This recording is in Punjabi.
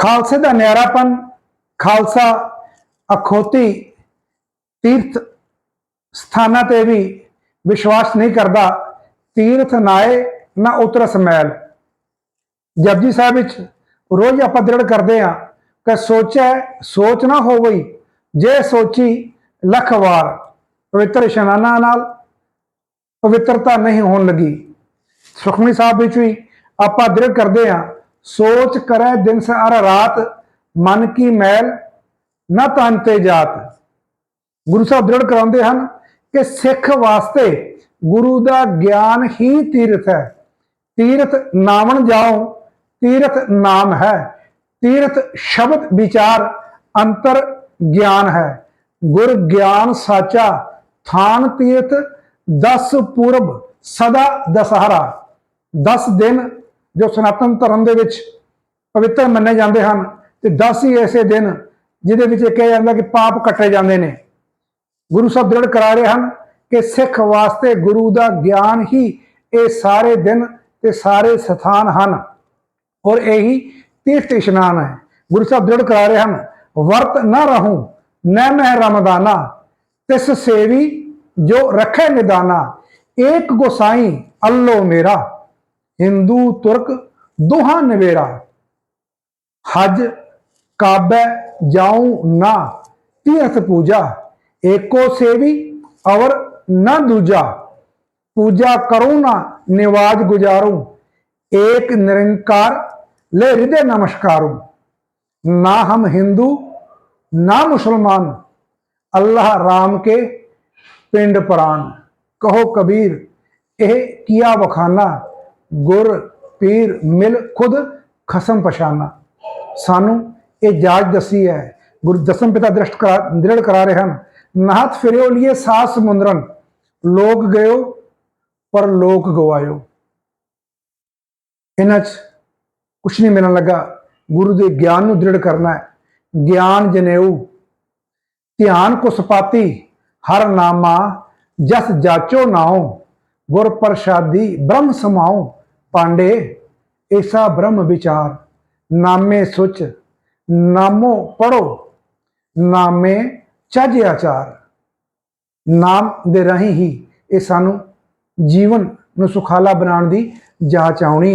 ਖਾਲਸੇ ਦਾ ਨਿਆਰਾਪਨ, ਖਾਲਸਾ ਅਖੋਤੀ ਤੀਰਥ ਸਥਾਨਾਂ ਤੇ ਵੀ ਵਿਸ਼ਵਾਸ ਨਹੀਂ ਕਰਦਾ, ਤੀਰਥ ਨਾਏ ਨਾ ਉਤਰਸ ਮੈਲ। ਜਪਜੀ ਸਾਹਿਬ ਵਿੱਚ ਰੋਜ਼ ਆਪਾਂ ਦ੍ਰਿੜ ਕਰਦੇ ਆ ਕਿ ਸੋਚੈ, ਸੋਚ ਨਾ ਹੋਵਈ, ਜੇ ਸੋਚੀ ਲੱਖ ਵਾਰ, ਪਵਿੱਤਰ ਇਸ਼ਨਾਨਾਂ ਨਾਲ ਪਵਿੱਤਰਤਾ ਨਹੀਂ ਹੋਣ ਲੱਗੀ। ਸੁਖਮਨੀ ਸਾਹਿਬ ਵਿੱਚ ਵੀ ਆਪਾਂ ਦ੍ਰਿੜ ਕਰਦੇ ਆ ਸੋਚ ਕਰੈ ਦਿਨ ਸਾਰ ਰਾਤ, ਮਨ ਕੀ ਮੈਲ ਨਾ ਤਨ ਤੇ ਜਾਤ। ਗੁਰੂ ਸਾਹਿਬ ਦ੍ਰਿੜ ਕਰਾਉਂਦੇ ਹਨ ਕਿ ਸਿੱਖ ਵਾਸਤੇ ਗੁਰੂ ਦਾ ਗਿਆਨ ਹੀ ਤੀਰਥ ਹੈ। ਤੀਰਥ ਨਾਵਣ ਜਾਓ, ਤੀਰਥ ਨਾਮ ਹੈ। ਤੀਰਥ ਸ਼ਬਦ ਵਿਚਾਰ ਅੰਤਰ ਗਿਆਨ ਹੈ। ਗੁਰ ਗਿਆਨ ਸਾਚਾ, ਥਾਨ ਤੀਰਥ 10 ਪੂਰਬ ਸਦਾ ਦਸਹਰਾ। 10 ਦਿਨ ਜੋ ਸਨਾਤਨ ਧਰਮ ਦੇ ਵਿੱਚ ਪਵਿੱਤਰ ਮੰਨੇ ਜਾਂਦੇ ਹਨ ਤੇ 10 ਹੀ ਐਸੇ ਦਿਨ ਜਿਹਦੇ ਵਿੱਚ ਇਹ ਕਿਹਾ ਜਾਂਦਾ ਕਿ ਪਾਪ ਕੱਟੇ ਜਾਂਦੇ ਨੇ। ਗੁਰੂ ਸਾਹਿਬ ਦ੍ਰਿੜ ਕਰਾ ਰਹੇ ਹਨ ਕਿ ਸਿੱਖ ਵਾਸਤੇ ਗੁਰੂ ਦਾ ਗਿਆਨ ਹੀ ਇਹ ਸਾਰੇ ਦਿਨ ਤੇ ਸਾਰੇ ਸਥਾਨ ਹਨ। ਔਰ ਇਹੀ ਤੀਰਥ ਇਸ਼ਨਾਨ ਹੈ। ਗੁਰੂ ਸਾਹਿਬ ਦ੍ਰਿੜ ਕਰਾ ਰਹੇ ਹਨ, ਵਰਤ ਨਾ ਰਹੂੰ, ਨੈ ਮਹਿ ਰਮਦਾਨਾ, ਤਿਸ ਸੇਵੀ ਜੋ ਰੱਖੇ ਨਿਦਾਨਾ, ਏਕ ਗੋਸਾਈ ਅੱਲੋ ਮੇਰਾ। हिंदू, तुरक, दोहा नवेड़ा। हज, काबे जाऊँ ना तीर्थ पूजा। एको सेवी और न दूजा। पूजा करूँ ना, निवाज गुजारूं। एक निरंकार, ले हृदय नमस्कारूं। ना हम हिंदू, ना मुसलमान। अल्लाह राम के पिंड प्राण। कहो कबीर यह किया बखाना। ਗੁਰ, ਪੀਰ, ਮਿਲ, ਖੁਦ ਖਸਮ ਪਛਾਨਾ। ਸਾਨੂੰ ਇਹ ਜਾਜ ਦਸੀ ਹੈ। ਗੁਰੂ ਦਸਮ ਪਿਤਾ ਦ੍ਰਿਸ਼ਟ ਕਰਾ, ਦ੍ਰਿੜ ਕਰਾ ਰਹੇ ਹਨ। ਨਾਹਤ ਫਿਰਿਓ ਲਿਏ ਸਾਸ ਮੁੰਦਰਨ ਲੋਕ ਗਇਓ, ਪਰ ਲੋਕ ਗਵਾਇਓ। ਇਹਨਾਂ 'ਚ ਕੁਛ ਨਹੀਂ ਮਿਲਣ ਲੱਗਾ। ਗੁਰੂ ਦੇ ਗਿਆਨ ਨੂੰ ਦ੍ਰਿੜ ਕਰਨਾ ਹੈ। ਗਿਆਨ ਜਨੇਊ। ਧਿਆਨ ਕੋ ਸਪਾਤੀ, ਹਰ ਨਾਮਾ, ਜਸ ਜਾਚੋ ਨਾਉ। ਗੁਰ ਪ੍ਰਸਾਦੀ, ਬ੍ਰਹਮ ਸਮਾਉ। ਪਾਂਡੇ, ਏਸਾ ਬ੍ਰਹਮ ਵਿਚਾਰ, ਨਾਮੇ ਸੁਚ, ਨਾਮੋ ਪੜੋ, ਨਾਮੇ ਚੱਜ ਆਚਾਰ। ਨਾਮ ਦੇ ਰਾਹੀਂ ਹੀ ਇਹ ਸਾਨੂੰ ਜੀਵਨ ਨੂੰ ਸੁਖਾਲਾ ਬਣਾਉਣ ਦੀ ਜਾਚ ਆਉਣੀ